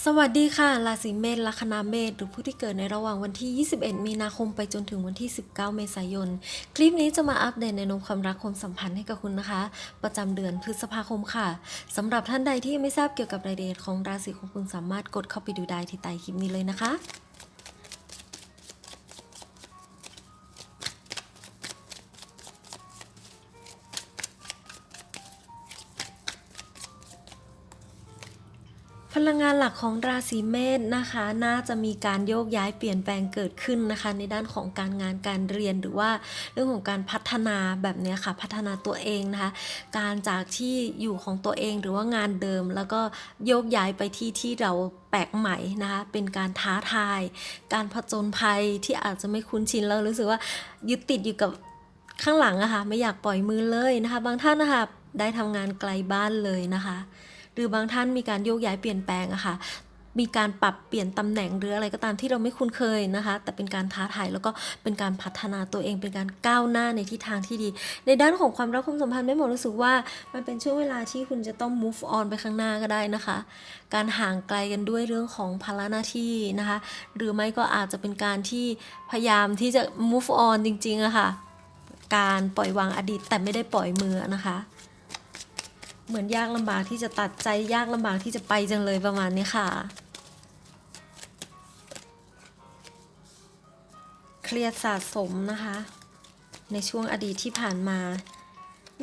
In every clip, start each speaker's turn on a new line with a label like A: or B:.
A: สวัสดีค่ะ ราศีเมษ ลัคนาเมษ หรือผู้ที่เกิดในระหว่างวันที่ 21 มีนาคมไปจนถึงวันที่ 19 เมษายน คลิปนี้จะมาอัปเดตในนมความรักความสัมพันธ์ให้กับคุณนะคะ ประจำเดือนพฤษภาคมค่ะสำหรับท่านใดที่ไม่ทราบเกี่ยวกับรายละเอียดของราศีของคุณสามารถกดเข้าไปดูได้ที่ใต้คลิปนี้เลยนะคะ ลังงานหลักของราศีเมษนะคะ น่าจะมีการโยกย้ายเปลี่ยนแปลงเกิดขึ้นนะคะ ในด้านของการงานการเรียนหรือว่าเรื่องของการพัฒนาแบบเนี้ยค่ะ พัฒนาตัวเองนะคะ การจากที่อยู่ของตัวเองหรือว่างานเดิม แล้วก็โยกย้ายไปที่ที่เราแปลกใหม่นะคะ เป็นการท้าทาย การผจญภัยที่อาจจะไม่คุ้นชินแล้วรู้สึกว่ายึดติดอยู่กับข้างหลังอะค่ะไม่อยากปล่อยมือเลยนะคะ บางท่านนะคะได้ทำงานไกลบ้านเลยนะคะ หรือบางท่านมีการโยกย้ายเปลี่ยนแปลงอะค่ะมีการปรับเปลี่ยนตำแหน่งหรืออะไรก็ตามที่เราไม่คุ้นเคยนะคะ แต่เป็นการท้าทายแล้วก็เป็นการพัฒนาตัวเองเป็นการก้าวหน้าในทิศทางที่ดี ในด้านของความรักความสัมพันธ์ไม่หมดรู้สึกว่า มันเป็นช่วงเวลาที่คุณจะต้อง move on ไปข้างหน้าก็ได้นะคะ การห่างไกลกันด้วยเรื่องของภาระหน้าที่นะคะ หรือไม่ก็อาจจะเป็นการที่พยายามที่จะ move on จริงๆอะค่ะการปล่อยวางอดีตแต่ไม่ได้ปล่อยมือนะคะ เหมือนยากลำบากที่จะตัดใจยากลำบากที่จะไปจังเลยประมาณนี้ค่ะ เครียดสะสมนะคะ ในช่วงอดีตที่ผ่านมา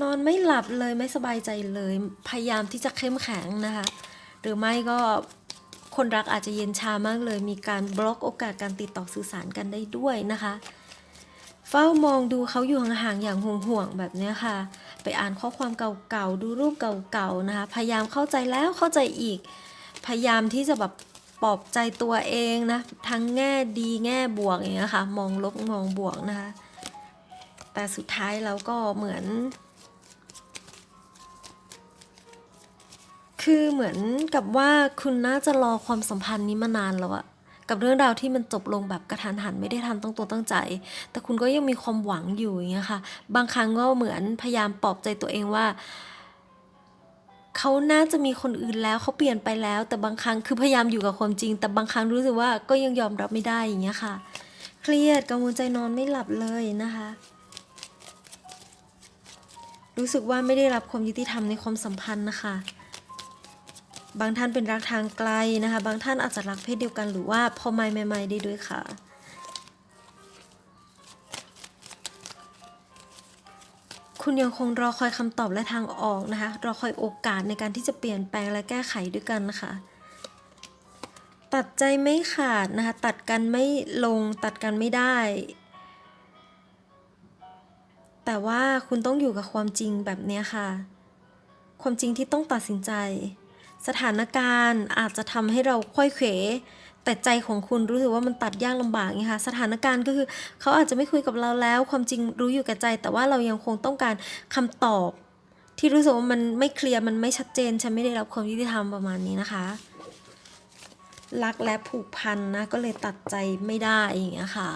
A: นอนไม่หลับเลยไม่สบายใจเลย พยายามที่จะเข้มแข็งนะคะ หรือไม่ก็คนรักอาจจะเย็นชามากเลย มีการบล็อกโอกาสการติดต่อสื่อสารกันได้ด้วยนะคะ เฝ้ามองดูเขาอยู่ห่างๆอย่างห่วงๆแบบนี้ค่ะ ไปอ่านข้อความเก่าๆ ดูรูปเก่าๆนะคะ พยายามเข้าใจแล้วเข้าใจอีก พยายามที่จะแบบปลอบใจตัวเองนะ ทั้งแง่ดีแง่บวกอย่างเงี้ยค่ะ มองลบมองบวกนะคะ แต่สุดท้ายแล้วก็เหมือน คือเหมือนกับว่าคุณน่าจะรอความสัมพันธ์นี้มานานแล้วอะ กับเรื่องราวที่มันจบลงแบบกระทันหันไม่ได้ทันตั้งตัวตั้งใจ แต่คุณก็ยังมีความหวังอยู่อย่างเงี้ยค่ะ บางครั้งก็เหมือนพยายามปลอบใจตัวเองว่าเขาน่าจะมีคนอื่นแล้วเขาเปลี่ยนไปแล้ว แต่บางครั้งคือพยายามอยู่กับความจริง แต่บางครั้งรู้สึกว่าก็ยังยอมรับไม่ได้อย่างเงี้ยค่ะ เครียดกังวลใจนอนไม่หลับเลยนะคะ รู้สึกว่าไม่ได้รับความยุติธรรมในความสัมพันธ์นะคะ บางท่านเป็นรักทางไกลนะคะ บางท่านอาจจะรักเพศเดียวกันหรือว่าพอไม่ไม่ไม่ได้ด้วยค่ะ คุณยังคงรอคอยคำตอบและทางออกนะคะ รอคอยโอกาสในการที่จะเปลี่ยนแปลงและแก้ไขด้วยกันนะคะตัดใจไม่ขาดนะคะ ตัดกันไม่ลงตัดกันไม่ได้ แต่ว่าคุณต้องอยู่กับความจริงแบบนี้ค่ะ ความจริงที่ต้องตัดสินใจ สถานการณ์อาจจะทำให้เราค่อยเขวแต่ใจของคุณรู้สึกว่ามันตัดยากลำบากไงคะสถานการณ์ก็คือเขาอาจจะไม่คุยกับเราแล้ว ความจริงรู้อยู่แก่ใจ แต่ว่าเรายังคงต้องการคำตอบ ที่รู้สึกว่ามันไม่เคลียร์มันไม่ชัดเจน ฉันไม่ได้รับความยุติธรรมประมาณนี้นะคะ รักและผูกพันนะก็เลยตัดใจไม่ได้อย่างเงี้ยค่ะ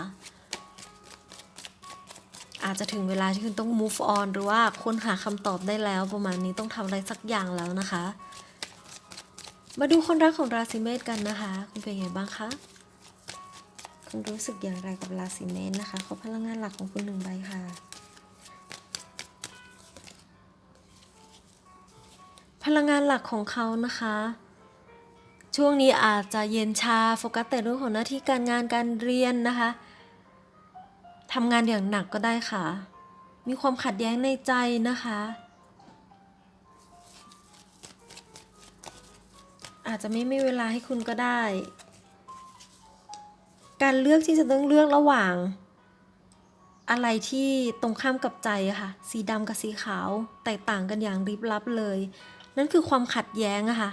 A: อาจจะถึงเวลาที่คุณต้อง move on หรือว่าค้นหาคำตอบได้แล้วประมาณนี้ต้องทำอะไรสักอย่างแล้วนะคะ มาดูคนรักของราศีเมษกันนะคะ คุณเป็นไงบ้างคะคุณรู้สึกอย่างไรกับราศีเมษนะคะขอพลังงานหลักของคุณหนึ่งใบค่ะ พลังงานหลักของเขานะคะ ช่วงนี้อาจจะเย็นชาโฟกัสแต่เรื่องของหน้าที่การงานการเรียนนะคะทำงานอย่างหนักก็ได้ค่ะ มีความขัดแย้งในใจนะคะ อาจจะไม่มีเวลาให้คุณก็ได้ การเลือกที่จะต้องเลือกระหว่าง อะไรที่ตรงข้ามกับใจค่ะ สีดำกับสีขาว แตกต่างกันอย่างริบลับเลย นั่นคือความขัดแย้งอะค่ะ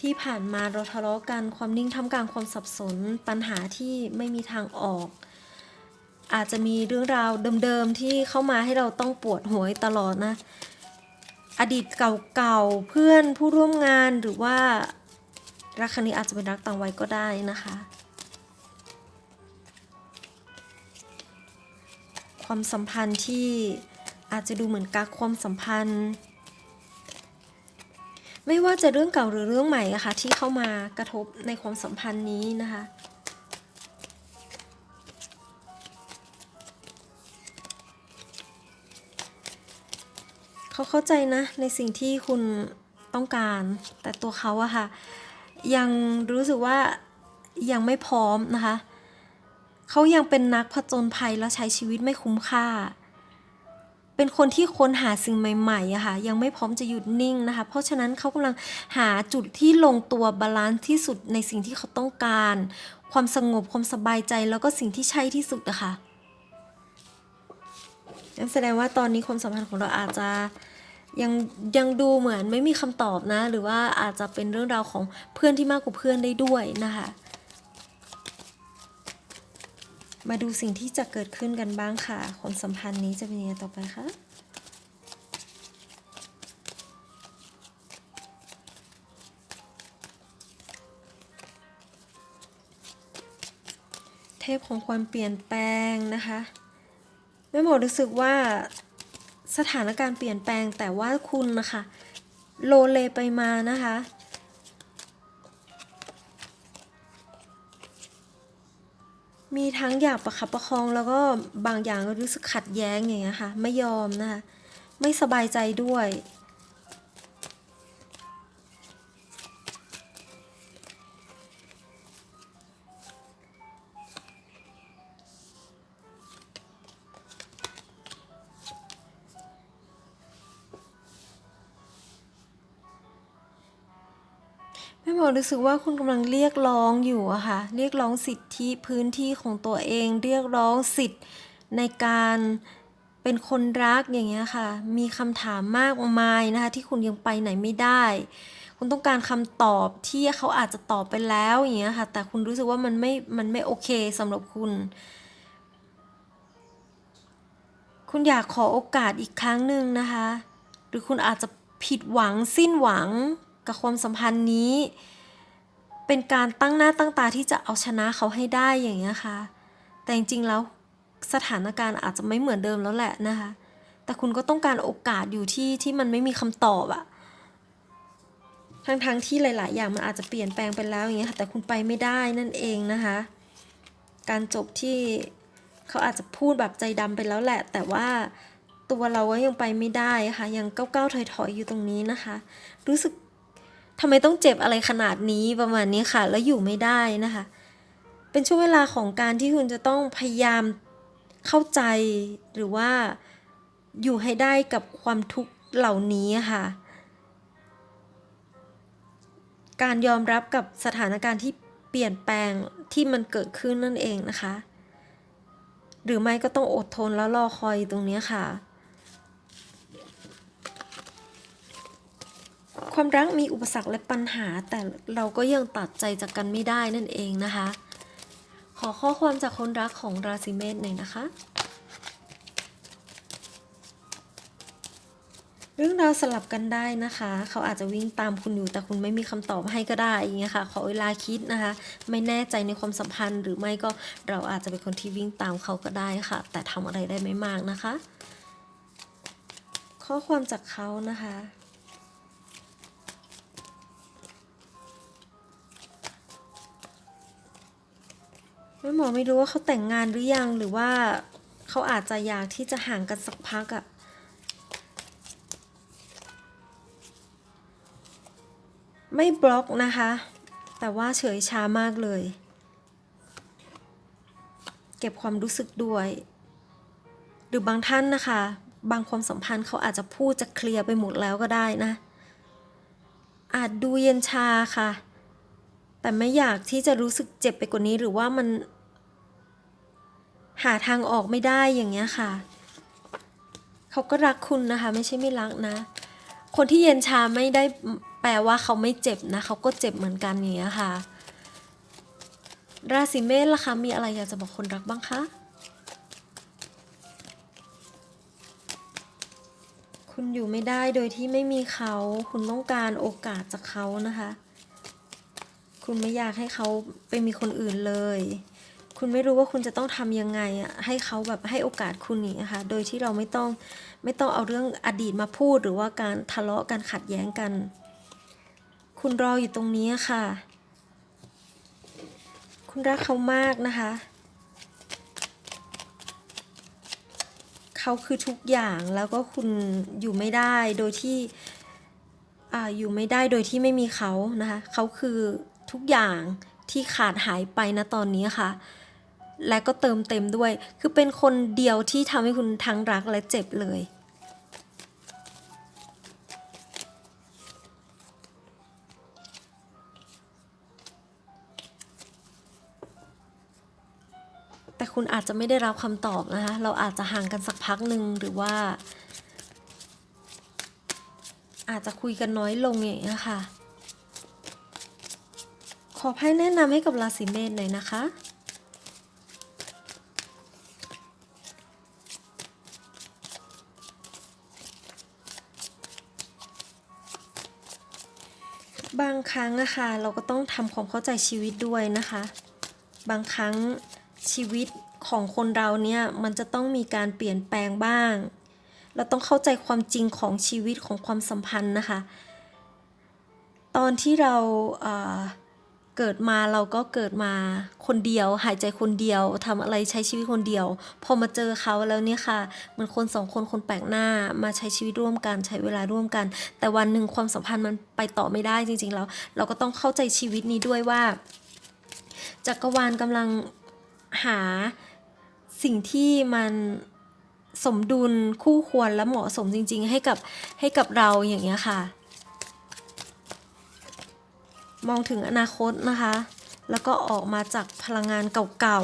A: ที่ผ่านมาเราทะเลาะกันความนิ่งทำกลางความสับสน ปัญหาที่ไม่มีทางออกอาจจะมีเรื่องราวเดิมๆที่เข้ามาให้เราต้องปวดหัวตลอดนะ อดีตเก่าๆ เพื่อนผู้ร่วมงานหรือว่ารักครั้งนี้อาจจะเป็นรักต่างวัยก็ได้นะคะ ความสัมพันธ์ที่อาจจะดูเหมือนกักความสัมพันธ์ ไม่ว่าจะเรื่องเก่าหรือเรื่องใหม่อะค่ะที่เข้ามากระทบในความสัมพันธ์นี้นะคะ เขาเข้าใจนะในสิ่งที่คุณต้องการ แต่ตัวเขาอะค่ะ ยังรู้สึกว่ายังไม่พร้อมนะคะ เขายังเป็นนักผจญภัยและใช้ชีวิตไม่คุ้มค่า เป็นคนที่ค้นหาสิ่งใหม่ๆอะค่ะ ยังไม่พร้อมจะหยุดนิ่งนะคะ เพราะฉะนั้นเขากำลังหาจุดที่ลงตัวบาลานซ์ที่สุดในสิ่งที่เขาต้องการ ความสงบความสบายใจแล้วก็สิ่งที่ใช่ที่สุดอะค่ะ นั่นแสดงว่าตอนนี้ความสัมพันธ์ของเราอาจจะยังยังดูเหมือนไม่มีคำตอบนะ หรือว่าอาจจะเป็นเรื่องราวของเพื่อนที่มากกว่าเพื่อนได้ด้วยนะคะ มาดูสิ่งที่จะเกิดขึ้นกันบ้างค่ะ ความสัมพันธ์นี้จะเป็นยังไงต่อไปคะเทพของความเปลี่ยนแปลงนะคะ แม่หมอรู้สึกว่าสถานการณ์เปลี่ยนแปลงแต่ว่าคุณนะคะโลเลไปมานะคะ มีทั้งอยากประคับประคองแล้วก็บางอย่างก็รู้สึกขัดแย้งอย่างเงี้ยค่ะ ไม่ยอมนะคะ ไม่สบายใจด้วย รู้สึกว่าคุณกำลังเรียกร้องอยู่อะค่ะ เรียกร้องสิทธิพื้นที่ของตัวเอง เรียกร้องสิทธิ์ในการเป็นคนรักอย่างเงี้ยค่ะ มีคำถามมากมายนะคะ ที่คุณยังไปไหนไม่ได้ คุณต้องการคำตอบที่เขาอาจจะตอบไปแล้วอย่างเงี้ยค่ะ แต่คุณรู้สึกว่ามันไม่ มันไม่โอเคสำหรับคุณ คุณอยากขอโอกาสอีกครั้งหนึ่งนะคะ หรือคุณอาจจะผิดหวังสิ้นหวังกับความสัมพันธ์นี้ เป็นการตั้งหน้าตั้งตาที่จะเอาชนะเขาให้ได้อย่างเงี้ยค่ะ แต่จริงๆแล้วสถานการณ์อาจจะไม่เหมือนเดิมแล้วแหละนะคะ แต่คุณก็ต้องการโอกาสอยู่ที่ที่มันไม่มีคำตอบอะทั้งๆทที่หลาย ๆ อย่างมันอาจจะเปลี่ยนแปลงไปแล้วอย่างเงี้ยค่ะ แต่คุณไปไม่ได้นั่นเองนะคะ การจบที่เขาอาจจะพูดแบบใจดำไปแล้วแหละ แต่ว่าตัวเราก็ยังไปไม่ได้ค่ะ ยังก้าวๆถอยๆอยู่ตรงนี้นะคะ รู้สึก ทำไมต้องเจ็บอะไรขนาดนี้ประมาณนี้ค่ะ แล้วอยู่ไม่ได้นะคะ เป็นช่วงเวลาของการที่คุณจะต้องพยายามเข้าใจหรือว่าอยู่ให้ได้กับความทุกข์เหล่านี้ค่ะ การยอมรับกับสถานการณ์ที่เปลี่ยนแปลงที่มันเกิดขึ้นนั่นเองนะคะ หรือไม่ก็ต้องอดทนแล้วรอคอยตรงนี้ค่ะ ความรักมีอุปสรรคและปัญหา แต่เราก็ยังตัดใจจากกันไม่ได้นั่นเองนะคะ ขอข้อความจากคนรักของราศีเมษหน่อยนะคะ เรื่องราวสลับกันได้นะคะ เขาอาจจะวิ่งตามคุณอยู่แต่คุณไม่มีคำตอบให้ก็ได้อย่างเงี้ยค่ะ ขอเวลาคิดนะคะ ไม่แน่ใจในความสัมพันธ์ หรือไม่ก็เราอาจจะเป็นคนที่วิ่งตามเขาก็ได้ค่ะ แต่ทำอะไรได้ไม่มากนะคะ ข้อความจากเขานะคะ แม่หมอไม่รู้ว่าเขาแต่งงานหรือยังหรือว่าเขาอาจจะอยากที่จะห่างกันสักพักอะไม่บล็อกนะคะ แต่ว่าเฉยชามากเลย เก็บความรู้สึกด้วย หรือบางท่านนะคะ บางความสัมพันธ์เขาอาจจะพูดจะเคลียร์ไปหมดแล้วก็ได้นะ อาจดูเย็นชาค่ะ แต่ไม่อยากที่จะรู้สึกเจ็บไปกว่านี้หรือว่ามัน หาทางออกไม่ได้อย่างเงี้ยค่ะ เขาก็รักคุณนะคะ ไม่ใช่ไม่รักนะ คนที่เย็นชาไม่ได้แปลว่าเขาไม่เจ็บนะ เขาก็เจ็บเหมือนกันอย่างเงี้ยค่ะ ราศีเมษล่ะคะมีอะไรอยากจะบอกคนรักบ้างคะคุณอยู่ไม่ได้โดยที่ไม่มีเขา คุณต้องการโอกาสจากเขานะคะ คุณไม่อยากให้เขาไปมีคนอื่นเลย คุณไม่รู้ว่าคุณจะต้องทำยังไงอะให้เขาแบบให้โอกาสคุณนี่นะคะโดยที่เราไม่ต้องไม่ต้องเอาเรื่องอดีตมาพูด หรือว่าการทะเลาะกันขัดแย้งกัน คุณรออยู่ตรงนี้ค่ะ คุณรักเขามากนะคะ เขาคือทุกอย่างแล้วก็คุณอยู่ไม่ได้โดยที่อ่าอยู่ไม่ได้โดยที่ไม่มีเขานะคะเขาคือทุกอย่างที่ขาดหายไปนะตอนนี้ค่ะ และก็เติมเต็มด้วย คือเป็นคนเดียวที่ทำให้คุณทั้งรักและเจ็บเลย แต่คุณอาจจะไม่ได้รับคำตอบนะคะ เราอาจจะห่างกันสักพักหนึ่งหรือว่า อาจจะคุยกันน้อยลงอย่างนี้ค่ะ ขอไพ่แนะนำให้กับราศีเมษหน่อยนะคะ ครั้งนะคะ เราก็ต้องทำความเข้าใจชีวิตด้วยนะคะ บางครั้งชีวิตของคนเราเนี่ยมันจะต้องมีการเปลี่ยนแปลงบ้าง เราต้องเข้าใจความจริงของชีวิตของความสัมพันธ์นะคะ ตอนที่เราเเกิดมาเราก็เกิดมาคนเดียว หายใจคนเดียวทำอะไรใช้ชีวิตคนเดียว พอมาเจอเขาแล้วเนี่ยค่ะมันคนสองคนคนแปลกหน้ามาใช้ชีวิตร่วมกันใช้เวลาร่วมกัน แต่วันหนึ่งความสัมพันธ์มันไปต่อไม่ได้จริง ๆ แล้ว เราก็ต้องเข้าใจชีวิตนี้ด้วยว่า จักรวาลกำลังหาสิ่งที่มันสมดุลคู่ควรและเหมาะสมจริง ๆ ให้กับให้กับเราอย่างเงี้ยค่ะ มองถึงอนาคตนะคะ แล้วก็ออกมาจากพลังงานเก่า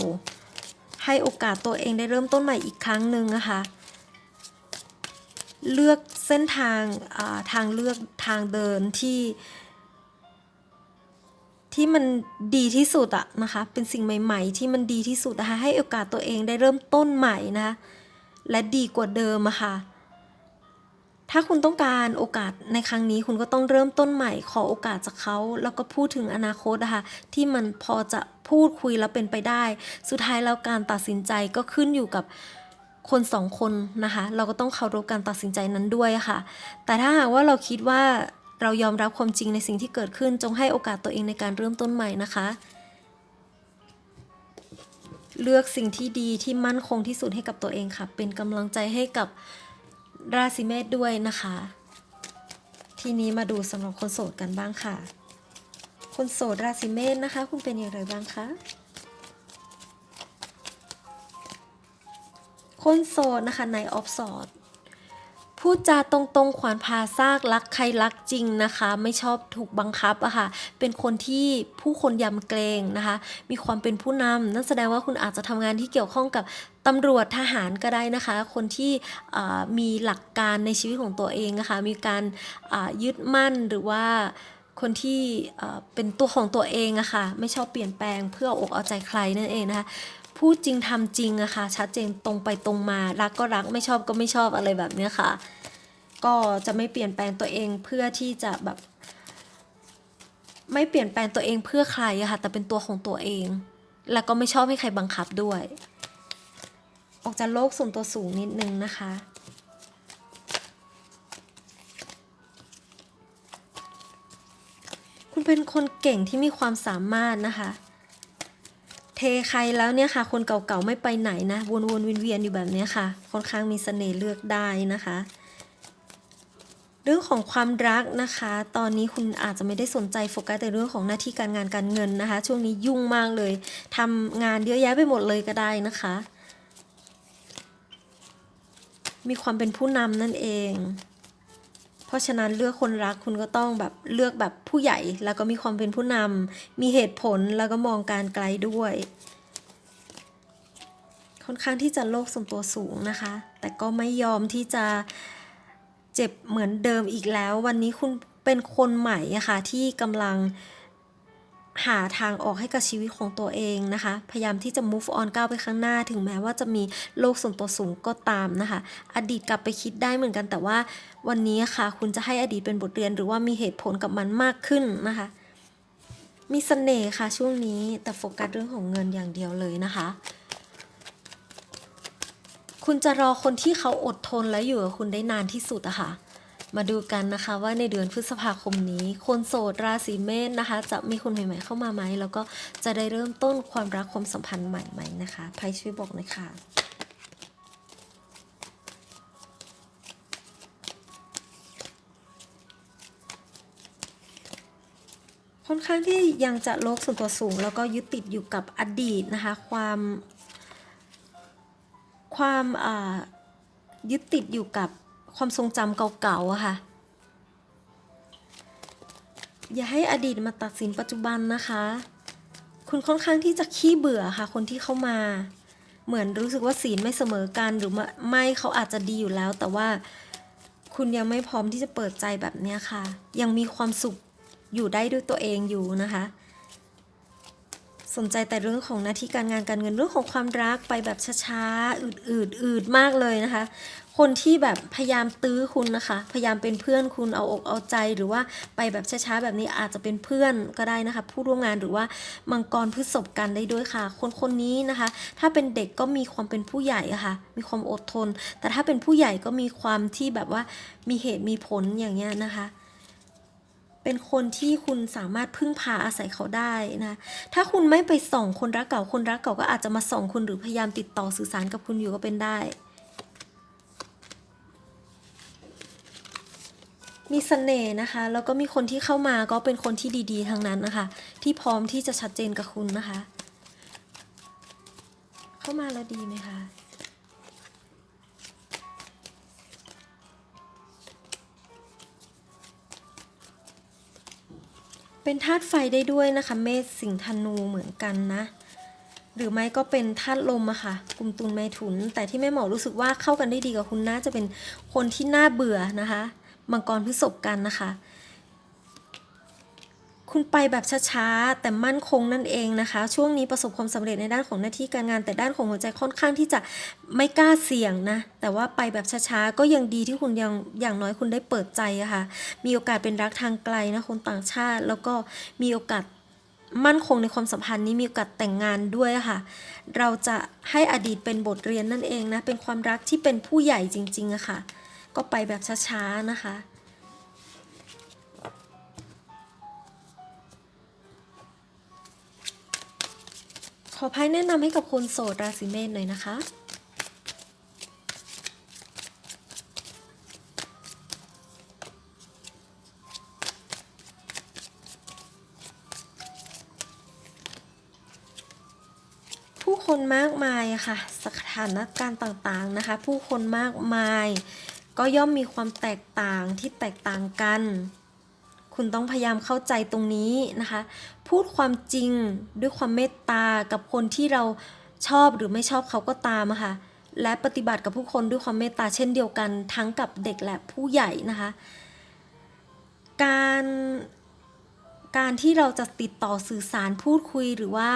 A: ๆ ให้โอกาสตัวเองได้เริ่มต้นใหม่อีกครั้งหนึ่งนะคะ เลือกเส้นทางาทางเลือกทางเดินที่ ที่มันดีที่สุดอะนะคะ เป็นสิ่งใหม่ ๆ ที่มันดีที่สุดนะคะ ให้โอกาสตัวเองได้เริ่มต้นใหม่นะคะ และดีกว่าเดิมอะค่ะ ถ้าคุณต้องการโอกาสในครั้งนี้คุณก็ต้องเริ่มต้นใหม่ ขอโอกาสจากเขา แล้วก็พูดถึงอนาคตนะคะที่มันพอจะพูดคุยแล้วเป็นไปได้ สุดท้ายแล้วการตัดสินใจก็ขึ้นอยู่กับคนสองคนนะคะ เราก็ต้องเคารพการตัดสินใจนั้นด้วยค่ะ แต่ถ้าหากว่าเราคิดว่าเรายอมรับความจริงในสิ่งที่เกิดขึ้น จงให้โอกาสตัวเองในการเริ่มต้นใหม่นะคะ เลือกสิ่งที่ดีที่มั่นคงที่สุดให้กับตัวเองค่ะ เป็นกำลังใจให้กับ ราศีเมษด้วยนะคะ ทีนี้มาดูสำหรับคนโสดกันบ้างค่ะ คนโสดราศีเมษนะคะ คุณเป็นอย่างไรบ้างคะคนโสดนะคะในออฟสอด พูดจาตรงๆ ขวานพาซากรักใครรักจริงนะคะ ไม่ชอบถูกบังคับอะค่ะ เป็นคนที่ผู้คนยำเกรงนะคะ มีความเป็นผู้นำนั่นแสดงว่าคุณอาจจะทำงานที่เกี่ยวข้องกับตำรวจทหารก็ได้นะคะ คนที่มีหลักการในชีวิตของตัวเองนะคะ มีการยึดมั่นหรือว่าคนที่เป็นตัวของตัวเองอะค่ะ ไม่ชอบเปลี่ยนแปลงเพื่ออาอกเอาใจใครนั่นเองนะคะ พูดจริงทำจริงอะค่ะชัดเจนตรงไปตรงมา รักก็รักไม่ชอบก็ไม่ชอบอะไรแบบเนี้ยค่ะ ก็จะไม่เปลี่ยนแปลงตัวเองเพื่อที่จะแบบ ไม่เปลี่ยนแปลงตัวเองเพื่อใครอะค่ะ แต่เป็นตัวของตัวเอง แล้วก็ไม่ชอบให้ใครบังคับด้วย ออกจากโลกส่วนตัวสูงนิดนึงนะคะคุณเป็นคนเก่งที่มีความสามารถนะคะ ใครแล้วเนี่ยค่ะ คนเก่าๆไม่ไปไหนนะ วนๆเวียนๆอยู่แบบนี้ค่ะ ค่อนข้างมีเสน่ห์เลือกได้นะคะ เรื่องของความรักนะคะ ตอนนี้คุณอาจจะไม่ได้สนใจโฟกัสแต่เรื่องของหน้าที่การงานการเงินนะคะ ช่วงนี้ยุ่งมากเลยทำงานเยอะแยะไปหมดเลยก็ได้นะคะ มีความเป็นผู้นำนั่นเอง ราะฉะนั้นเลือกคนรักคุณก็ต้องแบบเลือกแบบผู้ใหญ่ แล้วก็มีความเป็นผู้นำมีเหตุผลแล้วก็มองการไกลด้วย ค่อนข้างที่จะโลกส่วนตัวสูงนะคะ แต่ก็ไม่ยอมที่จะเจ็บเหมือนเดิมอีกแล้ว วันนี้คุณเป็นคนใหม่อะค่ะที่กำลัง หาทางออกให้กับชีวิตของตัวเองนะคะ พยายามที่จะ move on ก้าวไปข้างหน้า ถึงแม้ว่าจะมีโลกส่วนตัวสูงก็ตามนะคะ อดีตกลับไปคิดได้เหมือนกันแต่ว่าวันนี้ค่ะ คุณจะให้อดีตเป็นบทเรียน หรือว่ามีเหตุผลกับมันมากขึ้นนะคะ มีเสน่ห์ค่ะช่วงนี้แต่โฟกัสเรื่องของเงินอย่างเดียวเลยนะคะ คุณจะรอคนที่เขาอดทนและอยู่กับคุณได้นานที่สุดอะค่ะ มาดูกันนะคะว่าในเดือนพฤษภาคมนี้ คนโสดราศีเมษนะคะ จะมีคนใหม่ๆเข้ามาไหม แล้วก็จะได้เริ่มต้นความรักความสัมพันธ์ใหม่ไหมนะคะไพ่ช่วยบอกหน่อยค่ะค่อนข้างที่ยังจะโลกส่วนตัวสูง แล้วก็ยึดติดอยู่กับอดีตนะคะ ความ ความยึดติดอยู่กับ ความทรงจำเก่าๆอะค่ะ อย่าให้อดีตมาตัดสินปัจจุบันนะคะ คุณค่อนข้างที่จะขี้เบื่อค่ะ คนที่เข้ามา เหมือนรู้สึกว่าศีลไม่เสมอกันหรือไม่เขาอาจจะดีอยู่แล้ว แต่ว่าคุณยังไม่พร้อมที่จะเปิดใจแบบนี้ค่ะ ยังมีความสุขอยู่ได้ด้วยตัวเองอยู่นะคะ สนใจแต่เรื่องของหน้าที่การงานการเงินเรื่องของความรักไปแบบช้าๆอืดๆอืดมากเลยนะคะ คนที่แบบพยายามตื้อคุณนะคะ พยายามเป็นเพื่อนคุณเอาอกเอาใจหรือว่าไปแบบช้าๆแบบนี้อาจจะเป็นเพื่อนก็ได้นะคะ ผู้ร่วมงานหรือว่ามังกรพฤษภกันได้ด้วยค่ะ คนคนนี้นะคะ ถ้าเป็นเด็กก็มีความเป็นผู้ใหญ่ะค่ะ มีความอดทน แต่ถ้าเป็นผู้ใหญ่ก็มีความที่แบบว่ามีเหตุมีผลอย่างเงี้ยนะคะ เป็นคนที่คุณสามารถพึ่งพาอาศัยเขาได้นะ ถ้าคุณไม่ไปส่องคนรักเก่า คนรักเก่าก็อาจจะมาส่องคุณหรือพยายามติดต่อสื่อสารกับคุณอยู่ก็เป็นได้ มีเสน่ห์นะคะ แล้วก็มีคนที่เข้ามาก็เป็นคนที่ดีๆ ทั้งนั้นนะคะ ที่พร้อมที่จะชัดเจนกับคุณนะคะ เข้ามาแล้วดีไหมคะ เป็นธาตุไฟได้ด้วยนะคะ เมษสิงห์ธนูเหมือนกันนะ หรือไม่ก็เป็นธาตุลมอะค่ะกลุ่มตุลเมถุน แต่ที่แม่หมอรู้สึกว่าเข้ากันได้ดีกับคุณน่าจะเป็นคนที่น่าเบื่อนะคะ มังกรพฤษภกันนะคะ คุณไปแบบช้าๆ แต่มั่นคงนั่นเองนะคะ ช่วงนี้ประสบความสำเร็จในด้านของหน้าที่การงาน แต่ด้านของหัวใจค่อนข้างที่จะไม่กล้าเสี่ยงนะ แต่ว่าไปแบบช้าๆ ก็ยังดีที่คุณยังอย่างน้อยคุณได้เปิดใจอะค่ะ มีโอกาสเป็นรักทางไกลนะคนต่างชาติ แล้วก็มีโอกาสมั่นคงในความสัมพันธ์นี้มีโอกาสแต่งงานด้วยะค่ะ เราจะให้อดีตเป็นบทเรียนนั่นเองนะ เป็นความรักที่เป็นผู้ใหญ่จริงๆอะค่ะ ก็ไปแบบช้าๆนะคะ อไพ่แนะนำให้กับคนโสดราศีเมษหน่อยนะคะ ผู้คนมากมายค่ะ สถานการณ์ต่างๆนะคะ ผู้คนมากมาย ก็ย่อมมีความแตกต่างที่แตกต่างกัน คุณต้องพยายามเข้าใจตรงนี้นะคะพูดความจริงด้วยความเมตตากับคนที่เราชอบหรือไม่ชอบเขาก็ตามค่ะ และปฏิบัติกับผู้คนด้วยความเมตตาเช่นเดียวกัน ทั้งกับเด็กและผู้ใหญ่นะคะ การการที่เราจะติดต่อสื่อสารพูดคุยหรือว่า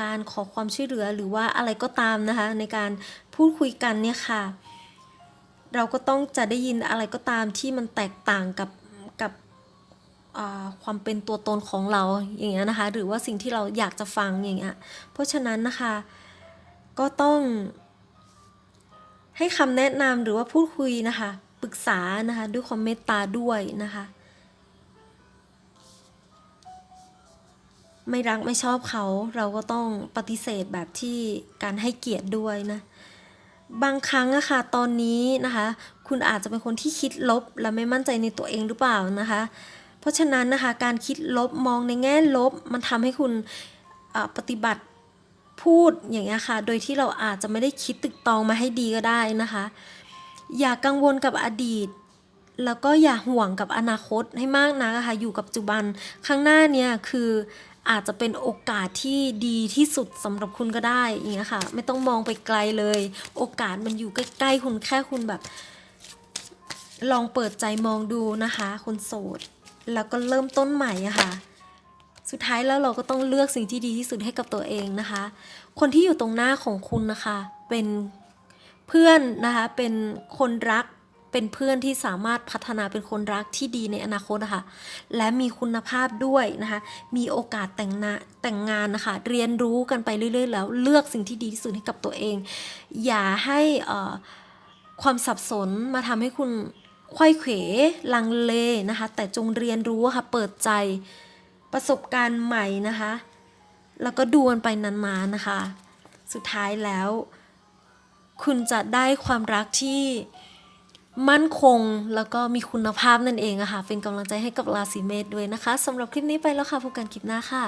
A: การขอความช่วยเหลือหรือว่าอะไรก็ตามนะคะ ในการพูดคุยกันเนี่ยค่ะ เราก็ต้องจะได้ยินอะไรก็ตามที่มันแตกต่างกับกับ ความเป็นตัวตนของเราอย่างเงี้ยนะคะ หรือว่าสิ่งที่เราอยากจะฟังอย่างเงี้ยเพราะฉะนั้นนะคะก็ต้อง ให้คำแนะนำหรือว่าพูดคุยนะคะปรึกษานะคะด้วยความเมตตาด้วยนะคะ ไม่รักไม่ชอบเขาเราก็ต้องปฏิเสธแบบที่การให้เกียรติด้วยนะบางครั้งอะค่ะตอนนี้นะคะ คุณอาจจะเป็นคนที่คิดลบและไม่มั่นใจในตัวเองหรือเปล่านะคะ เพราะฉะนั้นนะคะการคิดลบมองในแง่ลบ มันทำให้คุณปฏิบัติพูดอย่างเงี้ยค่ะ โดยที่เราอาจจะไม่ได้คิดตึกตองมาให้ดีก็ได้นะคะ อย่ากังวลกับอดีต แล้วก็อย่าห่วงกับอนาคตให้มากนักอะค่ะ อยู่กับปัจจุบัน ข้างหน้าเนี่ยคืออาจจะเป็นโอกาสที่ดีที่สุดสำหรับคุณก็ได้อย่างเงี้ยค่ะ ไม่ต้องมองไปไกลเลย โอกาสมันอยู่ใกล้ๆคุณแค่คุณแบบ ลองเปิดใจมองดูนะคะคนโสด แล้วก็เริ่มต้นใหม่อะค่ะ สุดท้ายแล้วเราก็ต้องเลือกสิ่งที่ดีที่สุดให้กับตัวเองนะคะ คนที่อยู่ตรงหน้าของคุณนะคะ เป็นเพื่อนนะคะ เป็นคนรัก เป็นเพื่อนที่สามารถพัฒนาเป็นคนรักที่ดีในอนาคตนะคะ และมีคุณภาพด้วยนะคะ มีโอกาสแต่งนาแต่งงานนะคะ เรียนรู้กันไปเรื่อยๆ แล้วเลือกสิ่งที่ดีที่สุดให้กับตัวเอง อย่าให้ความสับสนมาทำให้คุณ ไขว้เขวลังเลนะคะ แต่จงเรียนรู้ค่ะเปิดใจประสบการณ์ใหม่นะคะ แล้วก็ดูมันไปนานๆนะคะ สุดท้ายแล้ว คุณจะได้ความรักที่มั่นคงแล้วก็มีคุณภาพนั่นเองอะค่ะ เป็นกำลังใจให้กับราศีเมษด้วยนะคะสำหรับคลิปนี้ไปแล้วค่ะพบกันคลิปหน้าค่ะ